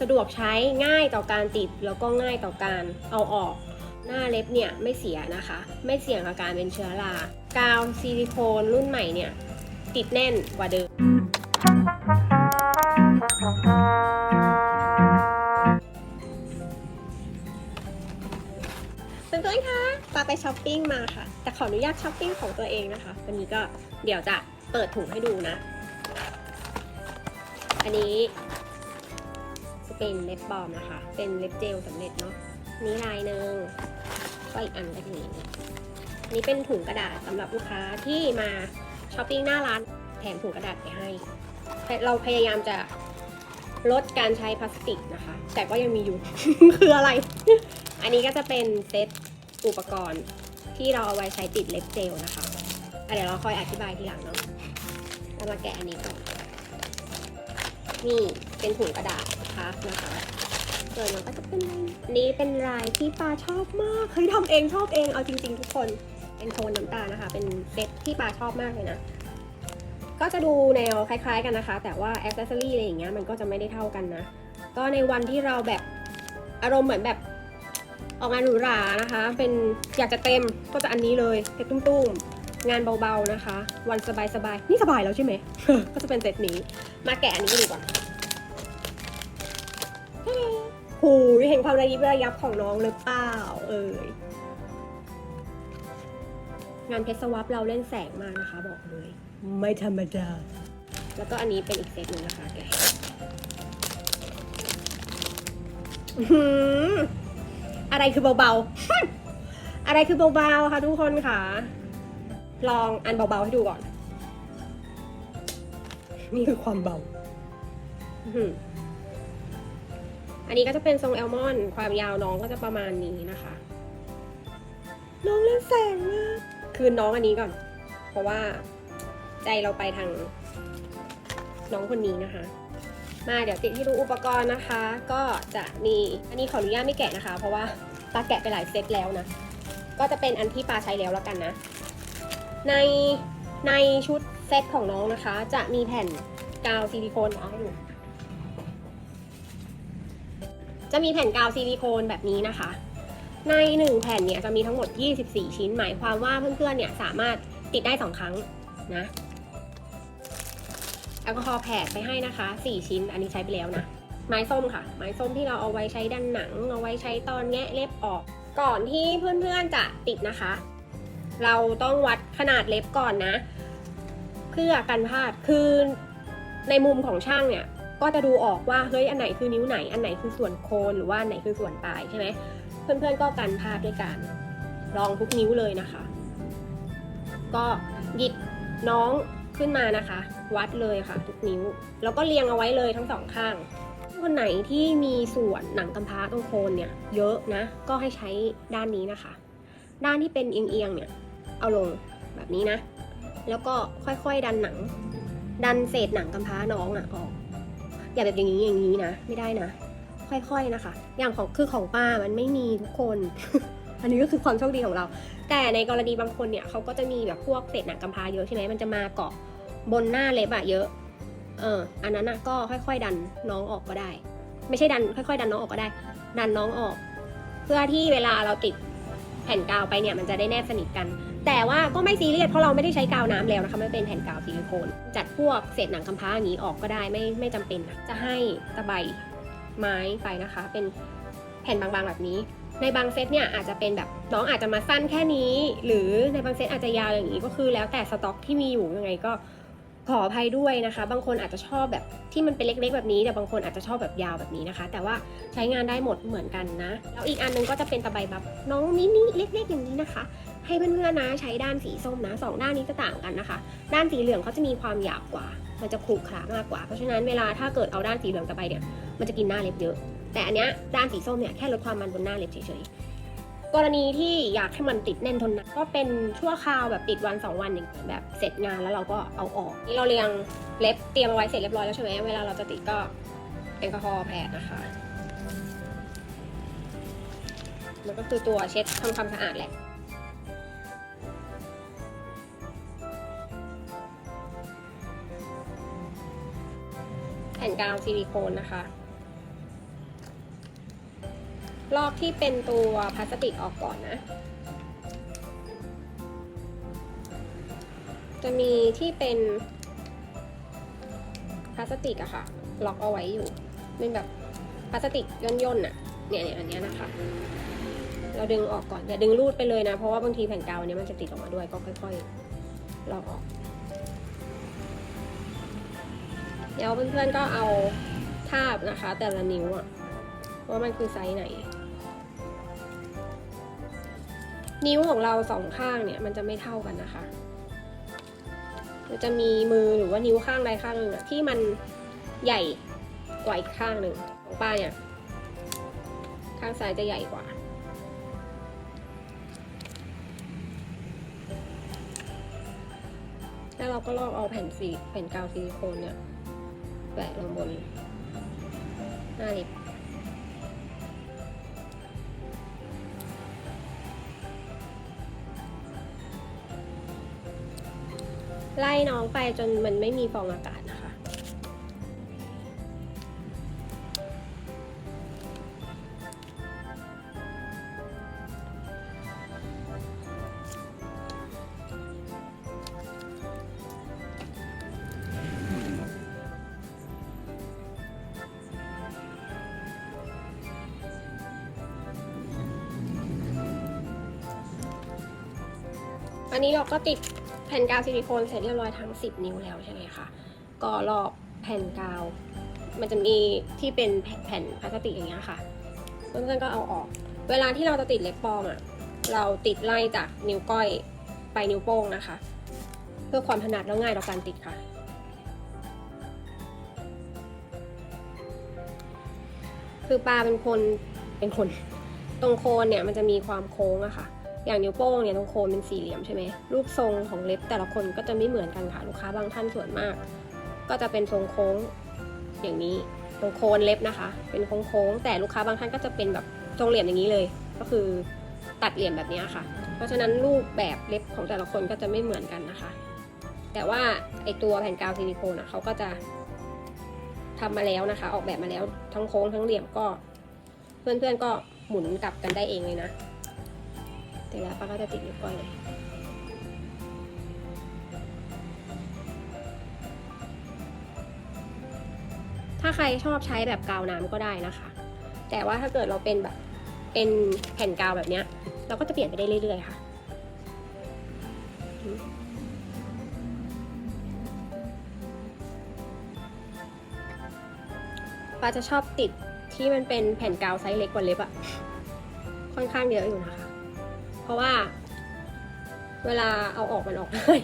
สะดวกใช้ง่ายต่อการติดแล้วก็ง่ายต่อการเอาออก หน้าเล็บเนี่ยไม่เสียนะคะ ไม่เสี่ยงกับการเป็นเชื้อรากาวซิลิโคนรุ่นใหม่เนี่ยติดแน่นกว่าเดิม เพื่อนๆคะปาไปช้อปปิ้งมาค่ะ แต่ขออนุญาตช้อปปิ้งของตัวเองนะคะ วันนี้ก็เดี๋ยวจะเปิดถุงให้ดูนะ อันนี้ จะเป็นเล็บบอมนะคะ เป็นเล็บเจลสำเร็จเนาะนี่ลายหนึ่งก็อีกอันก็นี้นนี้เป็นถุงกระดาษสำหรับลูกค้าที่มาช้อปปิ้งหน้าร้านแถมถุงกระดาษไปให้ เราพยายามจะลดการใช้พลาสติกนะคะ แต่ก็ยังมีอยู่ คืออะไร อันนี้ก็จะเป็นเซตอุปกรณ์ที่เราเอาไว้ใช้ติดเล็บเจลนะคะอะเดี๋ยวเราค่อยอธิบายทีหลังเนาะเรามาแกะอันนี้ก่อน นี่เป็นถุงกระดาษ พับนะคะส่วนมันก็จะเป็นอันนี้เป็นลายที่ปาชอบมากเคยทำเองชอบเองเอาจริง ๆ ทุกคนเป็นโทนน้ำตาลนะคะ เป็นเซตที่ปาชอบมากเลยนะก็จะดูแนวคล้าย ๆ กันนะคะ แต่ว่าแอ c เซสซอรี่อะไรอย่างเงี้ยมันก็จะไม่ได้เท่ากันนะ ก็ในวันที่เราแบบอารมณ์เหมือนแบบออกงานหรูหรานะคะ เป็นอยากจะเต็มก็จะอันนี้เลยเพชรตุ้มๆ งานเบาๆนะคะ วันสบายๆ นี่สบายแล้วใช่ไหม ก็จะเป็นเซตนี้ มาแกะอันนี้กันดีกว่า หูยเห็นความระยิบระยับของน้องหรือเปล่า เอ่ยงานเพชรสวับเราเล่นแสงมากนะคะ บอกเลย ไม่ธรรมดา แล้วก็อันนี้เป็นอีกเซตหนึ่งนะคะแกะอื้อหืออะไรคือเบาๆ อะไรคือเบาๆ ค่ะทุกคนค่ะ ลองอันเบาๆให้ดูก่อน นี่คือความเบา อันนี้ก็จะเป็นทรงแอลมอนความยาวน้องก็จะประมาณนี้นะคะ น้องเล่นแสงมากคืนน้องอันนี้ก่อน เพราะว่าใจเราไปทางน้องคนนี้นะคะ มาเดี๋ยวติดให้ดูอุปกรณ์นะคะ ก็จะมีอันนี้ขออนุญาตไม่แกะนะคะ เพราะว่าปาแกะไปหลายเซตแล้วนะ ก็จะเป็นอันที่ปาใช้แล้วแล้วกันนะ ในในชุดเซตของน้องนะคะ จะมีแผ่นกาวซิลิโคนเอาให้ดู จะมีแผ่นกาวซิลิโคนแบบนี้นะคะ ในหนึ่งแผ่นเนี่ยจะมีทั้งหมด 24 ชิ้น หมายความว่าเพื่อนๆเนี่ยสามารถติดได้ 2 ครั้งนะแอลกอฮอล์แผดไปให้นะคะ 4 ชิ้น อันนี้ใช้ไปแล้วนะ ไม้ส้มค่ะ ไม้ส้มที่เราเอาไว้ใช้ดันหนัง เอาไว้ใช้ตอนแงะเล็บออก ก่อนที่เพื่อนๆจะติดนะคะ เราต้องวัดขนาดเล็บก่อนนะ เพื่อกันพลาดคือในมุมของช่างเนี่ย ก็จะดูออกว่าเฮ้ยอันไหนคือนิ้วไหน อันไหนคือส่วนโคนหรือว่าอันไหนคือส่วนปลายใช่ไหมเพื่อนๆก็กันพลาดด้วยกันลองทุกนิ้วเลยนะคะ ก็หยิบน้องขึ้นมานะคะ วัดเลยค่ะ ทุกนิ้ว แล้วก็เรียงเอาไว้เลยทั้งสองข้างคนไหนที่มีส่วนหนังกำพร้าตรงโคนเนี่ยเยอะนะ ก็ให้ใช้ด้านนี้นะคะ ด้านที่เป็นเอียงๆเนี่ยเอาลงแบบนี้นะ แล้วก็ค่อยๆดันหนัง ดันเศษหนังกำพร้าน้องอะออก อย่าแบบอย่างนี้อย่างนี้นะ ไม่ได้นะ ค่อยๆนะคะ อย่างของคือของป้ามันไม่มีทุกคน อันนี้ก็คือความโชคดีของเรา แต่ในกรณีบางคนเนี่ยเขาก็จะมีแบบพวกเศษหนังกำพร้าเยอะใช่ไหมมันจะมาเกาะบนหน้าเล็บอะเยอะ เออ อันนั้นนะก็ค่อย ๆ ดันน้องออกก็ได้ ไม่ใช่ดัน ค่อย ๆ ดันน้องออกก็ได้ ดันน้องออก เพื่อที่เวลาเราติดแผ่นกาวไปเนี่ย มันจะได้แนบสนิทกัน แต่ว่าก็ไม่ซีเรียสเพราะเราไม่ได้ใช้กาวน้ำแล้วนะคะไม่เป็นแผ่นกาวซิลิโคน จัดพวกเศษหนังกำพร้าอย่างนี้ออกก็ได้ไม่ไม่จำเป็นนะจะให้ตะไบไม้ไปนะคะ เป็นแผ่นบางๆแบบนี้ ในบางเซตเนี่ยอาจจะเป็นแบบน้องอาจจะมาสั้นแค่นี้ หรือในบางเซตอาจจะยาวอย่างนี้ก็คือ แล้วแต่สต็อกที่มีอยู่ยังไงก็ขออภัยด้วยนะคะ บางคนอาจจะชอบแบบที่มันเป็นเล็ก ๆ แบบนี้ แต่บางคนอาจจะชอบแบบยาวแบบนี้นะคะ แต่ว่าใช้งานได้หมดเหมือนกันนะ แล้วอีกอันหนึงก็จะเป็นตะไบแบบน้องมินิเล็ก ๆ อย่างนี้นะคะ ให้เพื่อนๆนะใช้ด้านสีส้มนะสองด้านนี้จะต่างกันนะคะ ด้านสีเหลืองเขาจะมีความหยาบกว่า มันจะขรุขระมากกว่า เพราะฉะนั้นเวลาถ้าเกิดเอาด้านสีเหลืองกลับไปเนี่ยมันจะกินหน้าเล็บเยอะ แต่อันเนี้ยด้านสีส้มเนี่ยแค่ลดความมันบนหน้าเล็บเฉยๆกรณีที่อยากให้มันติดแน่นทนนานก็เป็นชั่วคราวแบบติดวันสองวันอย่างแบบเสร็จงานแล้วเราก็เอาออกนี่เราเรียงเล็บเตรียมเอาไว้เสร็จเรียบร้อยแล้วใช่ไหมเวลาเราจะติดก็แอลกอฮอล์แพดนะคะมันก็คือตัวเช็ดทำความสะอาดแหละ ผ่นกาวซิลิโคนนะคะ ลอกที่เป็นตัวพลาสติกออกก่อนนะ จะมีที่เป็นพลาสติกอะค่ะ ล็อกเอาไว้อยู่เป็นแบบพลาสติกย่นๆน่ะเนี่ยเนี่ยอันเนี้ยนะคะ เราดึงออกก่อนอย่าดึงรูดไปเลยนะ เพราะว่าบางทีแผ่นกาวเนี้ยมันจะติดออกมาด้วยก็ค่อยๆลอกออก เดี๋ยวเพื่อนๆก็เอาทาบนะคะ แต่ละนิ้วอะว่ามันคือไซส์ไหน นิ้วของเราสองข้างเนี่ยมันจะไม่เท่ากันนะคะมันจะมีมือหรือว่านิ้วข้างใดข้างหนึ่งอะที่มันใหญ่กว่าอีกข้างหนึ่งของป้าเนี่ยข้างซ้ายจะใหญ่กว่าแล้วเราก็ลอกเอาแผ่นสีแผ่นกาวซิลิโคนเนี่ย แปะลงบนหน้าลิปไล่น้องไปจนมันไม่มีฟองอากาศ นะคะอันนี้เราก็ติดแผ่นกาวซิลิโคนเสร็จเรียบร้อยทั้ง 10 นิ้วแล้วใช่ไหมคะ ก็ลอกแผ่นกาว มันจะมีที่เป็นแผ่นพลาสติกอย่างเงี้ยค่ะ เพื่อนๆก็เอาออก เวลาที่เราจะติดเล็บปลอมอะเราติดไล่จากนิ้วก้อยไปนิ้วโป้งนะคะ เพื่อความถนัดแล้วง่ายต่อการติดค่ะคือปลาเป็นคนเป็นคน ตรงโคนเนี่ยมันจะมีความโค้งอะค่ะ อย่างนิ้วโป้งเนี่ยตรงโคนเป็นสี่เหลี่ยมใช่ไหมรูปทรงของเล็บแต่ละคนก็จะไม่เหมือนกันค่ะลูกค้าบางท่านส่วนมาก ก็จะเป็นทรงโค้งอย่างนี้ตรงโคนเล็บนะคะ เป็นโค้งๆแต่ลูกค้าบางท่านก็จะเป็นแบบทรงเหลี่ยมอย่างนี้เลย ก็คือตัดเหลี่ยมแบบนี้ค่ะ เพราะฉะนั้นรูปแบบเล็บของแต่ละคนก็จะไม่เหมือนกันนะคะ แต่ว่าไอตัวแผ่นกาวซิลิโคนอะเขาก็จะทำมาแล้วนะคะ ออกแบบมาแล้วทั้งโค้งทั้งเหลี่ยมก็ เพื่อนๆก็หมุนกลับกันได้เองเลยนะ แต่ล้วป้าก็จะติดนิ้วก้อยเลยถ้าใครชอบใช้แบบกาวน้ำก็ได้นะคะ แต่ว่าถ้าเกิดเราเป็นแบบเป็นแผ่นกาวแบบเนี้ย เราก็จะเปลี่ยนไปได้เรื่อยๆค่ะ ป้าจะชอบติดที่มันเป็นแผ่นกาวไซส์เล็กกว่าเล็บอะค่อนข้างเยอะอยู่นะคะ ราะว่า เวลาเอาออกมันออกได้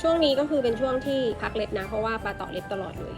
ช่วงนี้ก็คือเป็นช่วงที่พักเล็บนะ เพราะว่าปลาต่อเล็บตลอดเลย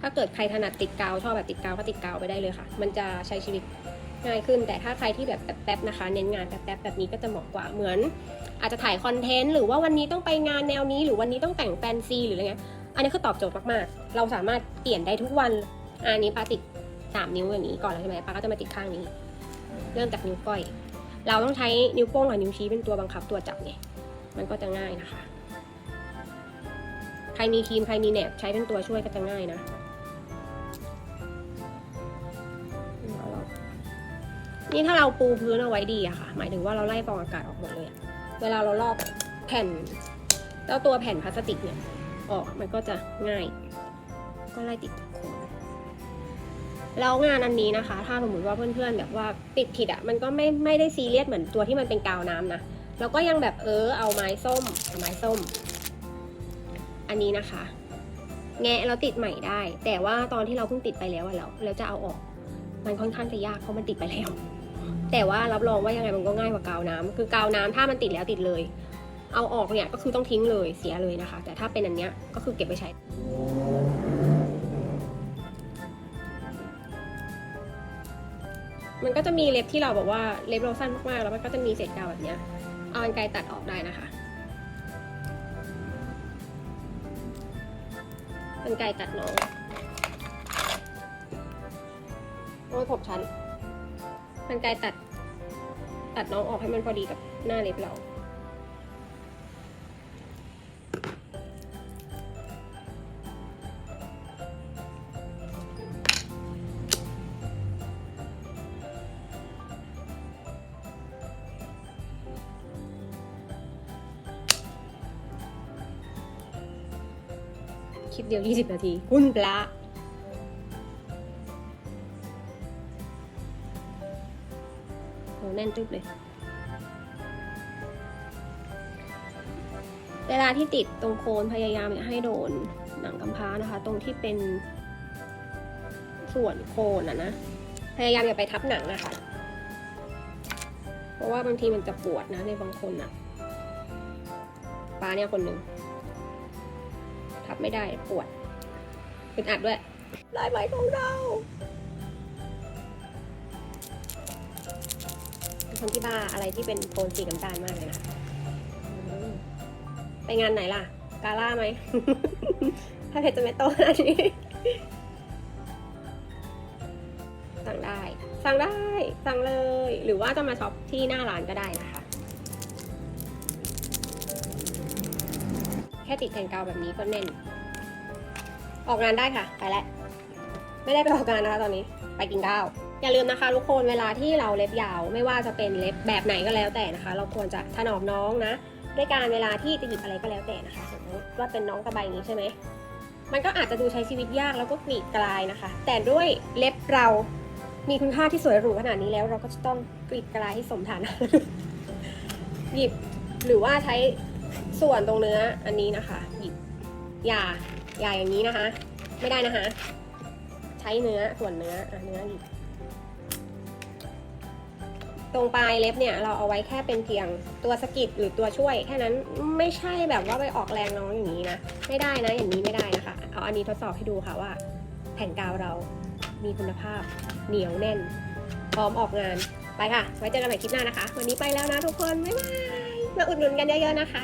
ถ้าเกิดใครถนัดติดกาวชอบแบบติดกาวก็ติดกาวไปได้เลยค่ะ มันจะใช้ชีวิตง่ายขึ้น แต่ถ้าใครที่แบบแป๊บๆนะคะ เน้นงานแป๊บๆแบบนี้ก็จะเหมาะกว่าเหมือน อาจจะถ่ายคอนเทนต์หรือว่าวันนี้ต้องไปงานแนวนี้ หรือวันนี้ต้องแต่งแฟนซีหรืออะไรเงี้ย อันนี้คือตอบโจทย์มากๆ เราสามารถเปลี่ยนได้ทุกวัน อันนี้ปาติดสามนิ้วอย่างนี้ก่อนแล้วใช่ไหมปาก็จะมาติดข้างนี้ เริ่มจากนิ้วก้อย เราต้องใช้นิ้วโป้งกับนิ้วชี้เป็นตัวบังคับตัวจับไงมันก็จะง่ายนะคะ ใครมีครีมใครมีแหนบใช้เป็นตัวช่วยก็จะง่ายนะนี่ถ้าเราปูพื้นเอาไว้ดีอะค่ะ หมายถึงว่าเราไล่ฟองอากาศออกหมดเลย เวลาเราลอกแผ่นเจ้าตัวแผ่นพลาสติกเนี่ย ออกมันก็จะง่าย ก็ไล่ติดโคนแล้วงานอันนี้นะคะ ถ้าสมมติว่าเพื่อนๆแบบว่าปิดผิดอะมันก็ไม่ไม่ได้ซีเรียสเหมือนตัวที่มันเป็นกาวน้ำนะเราก็ยังแบบเออเอาไม้ส้มเอาไม้ส้ม อันนี้นะคะ แงะแล้วติดใหม่ได้ แต่ว่าตอนที่เราเพิ่งติดไปแล้วอะเราเราจะเอาออก มันค่อนข้างจะยากเพราะมันติดไปแล้ว แต่ว่ารับรองว่ายังไงมันก็ง่ายกว่ากาวน้ำคือกาวน้ำถ้ามันติดแล้วติดเลย เอาออกเนี่ยก็คือต้องทิ้งเลยเสียเลยนะคะ แต่ถ้าเป็นอันเนี้ยก็คือเก็บไปใช้มันก็จะมีเล็บที่เราบอกว่าเล็บเราสั้นมากๆ แล้วมันก็จะมีเศษกาวแบบเนี้ยเอาอันไกลตัดออกได้นะคะอันไกลตัดน้องโอ้ยผมชันอันไกลตัด ตัดน้องออกให้มันพอดีกับหน้าเล็บเรา ลิปเดียว 20 นาที คุณพระโหแน่นตึ๊บเลย เวลาที่ติดตรงโคนพยายามอย่าให้โดนหนังกำพร้านะคะ ตรงที่เป็นส่วนโคนอะนะ พยายามอย่าไปทับหนังนะคะเพราะว่าบางทีมันจะปวดนะในบางคนอะป้าเนี่ยคนหนึ่ง ทับไม่ได้ปวดเป็นอัดด้วยลายไหมของเราเป็นคนที่บ้าอะไรที่เป็นโทนสีน้ำตาลมากเลยนะอืมไปงานไหนล่ะ กาล่าไหม ถ้าเพชรจะไม่โตขนาดนี้ สั่งได้ สั่งได้ สั่งเลย หรือว่าจะมาช็อปที่หน้าร้านก็ได้นะคะ ค่ติดแผ่นกาวแบบนี้ก็แน่น ออกงานได้ค่ะ ไปแล้ว ไม่ได้ไปออกงานนะคะตอนนี้ ไปกินข้าว อย่าลืมนะคะทุกคนเวลาที่เราเล็บยาว ไม่ว่าจะเป็นเล็บแบบไหนก็แล้วแต่นะคะ เราควรจะถนอมน้องนะ ด้วยการเวลาที่จะหยิบอะไรก็แล้วแต่นะคะ สมมติว่าเป็นน้องตะบอย่างนี้ใช่ไหมมันก็อาจจะดูใช้ชีวิตยากแล้วก็กรีดกลายนะคะ แต่ด้วยเล็บเรามีคุณค่าที่สวยหรูขนาดนี้แล้ว เราก็จะต้องกรีดกลายให้สมฐานะหยิบหรือว่าใช้ ส่วนตรงเนื้ออันนี้นะคะหยิบอย่าอย่าอย่างนี้นะคะ ไม่ได้นะคะ ใช้เนื้อส่วนเนื้ออะเนื้อหยิบตรงปลายเล็บเนี่ยเราเอาไว้แค่เป็นเพียงตัวสกิดหรือตัวช่วยแค่นั้นไม่ใช่แบบว่าไปออกแรงน้องอย่างนี้นะไม่ได้นะอย่างนี้ไม่ได้นะคะ เอาอันนี้ทดสอบให้ดูค่ะว่า แผ่นกาวเรามีคุณภาพเหนียวแน่น พร้อมออกงานไปค่ะ ไว้เจอกันใหม่คลิปหน้านะคะ วันนี้ไปแล้วนะทุกคน บ๊ายบาย มาอุดหนุนกันเยอะๆนะคะ